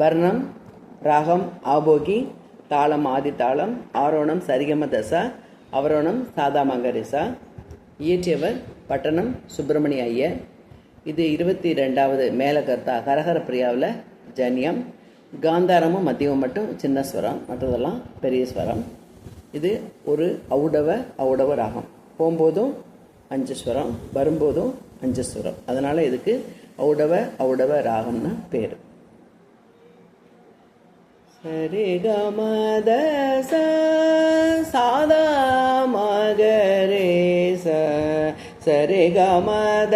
வர்ணம் ராகம் ஆபோகி தாளம் ஆதி தாளம் ஆரோணம் சரிகம தசா அவரோணம் சாதா மங்கரிசா. இயற்றியவர் பட்டணம் சுப்பிரமணிய ஐயர். இது இருபத்தி ரெண்டாவது மேலகர்த்தா ஹரஹர பிரியாவில் ஜன்யம். காந்தாரமும் மத்தியமும் மட்டும் சின்ன ஸ்வரம் மற்றதெல்லாம் பெரிய ஸ்வரம். இது ஒரு ஔடவ ஔடவ ராகம். போகும்போதும் அஞ்சு ஸ்வரம் வரும்போதும் அஞ்சு ஸ்வரம். அதனால் இதுக்கு ஔடவ ஔடவ ராகம்னு பேர். சரி கமத சாதா மகரே சரிகமத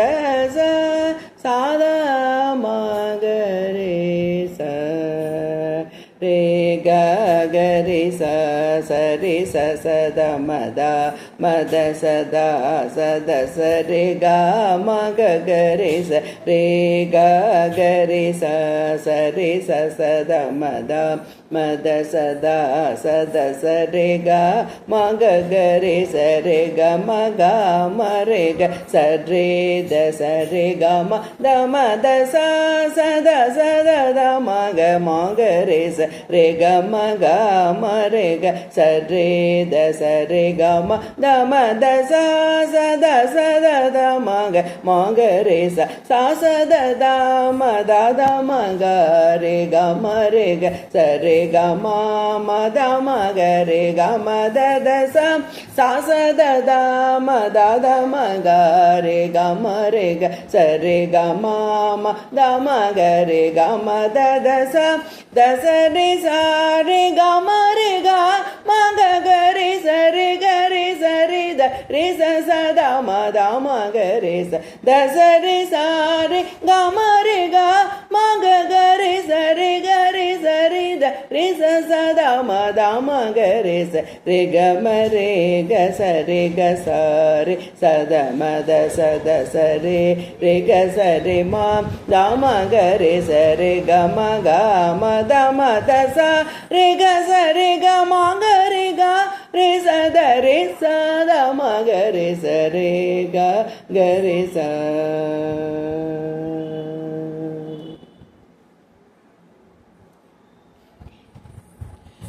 கரி ச சரி ச சத மத மத சதா சத சரி க மக கரி ச ரே க கரி ச சரி ச சத மத மத சதா சத சரி க மக கரே சரி க மக மரே க சரி த சரி க ம த மத சா சத சத த மக மக ரே ச ரே க மக மரே க சரி த சரி க ம த மத சா சத சத த மக மாங்கரே ரே ச சா சத மத மக ரே க மரே க சரி க ம மத மக ரே க மத த ச சா சத மத மக ரே க மரே க சரி க ம ம த மக ரே க மத த ச த ச ரே க மரே க மக ரே ச ச த ம த மக ரே ச த சரி ச ரே க ம ரே க மக க க ரே ச ரே க ரே ச ரே த ரே ச ச த ம த மக ரே ச ரே க ம ரே க ச ரே க ச ரே ச த ம த ச த ச ரே ரே க ச ரே ம த ம க ரே ச ரே க ம க ம த ம த ச ரே க ச ரே க ம க ಗರೆ ಸ ದ ಮ ಗರೆ ಸ ರೇ ಗ ಗರೆ ಸ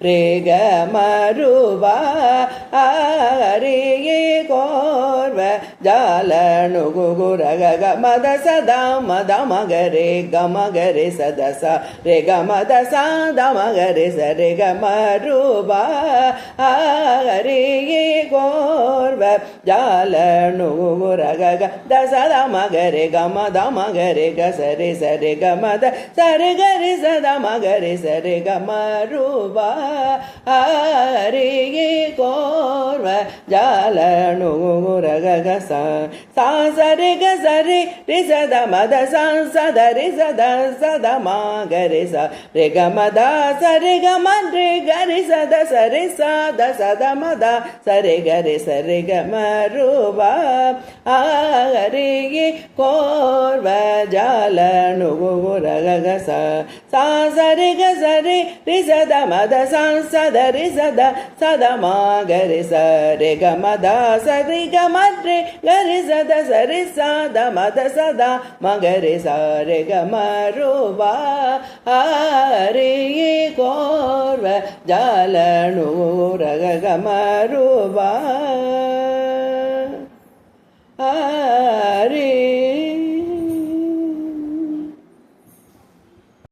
மத தச தச த த ம க ம க ரி ச ரி க ச ரி க ம ரூபா ஹரி கோர்வ. ஜால நுகுர க ம த ம த சா த ம க ரி ச ரே க ம ரூபா ஹரி கோர்வ. ஜால நுகுர க மத சதா மத மகரே க மகரே சதச ரே க மத சாத மகரே ச ரே க மருபா ஹரி கோர்வ ஜால நுகுர க தசத மகரே க மத மகரே க சரி சரி க மத சரி கரி சத மகரே சரி க மருபா ஹரி கோர்வ ஜால நுகுர க ச சா சரி க சரி ரி சத மத ச சத ரி சத சத மா க ரி ச ரி க மத சரி க ம ரி க ரி சத சரி சத சத மத சரி க ரி சரி க ம ரூபா ஹரி கோர்வ ஜால நுகுர க ச சா சரி க சரி ரி சத மத ச சத ரி சத சத மா க ரி ச ரி க மத சரி க ம ரி க ரி சத சரி சத மத சதா மக ரி ச ரி க ம ரூபா ஹரி கோர்வ ஜால நூர க ம ரூபா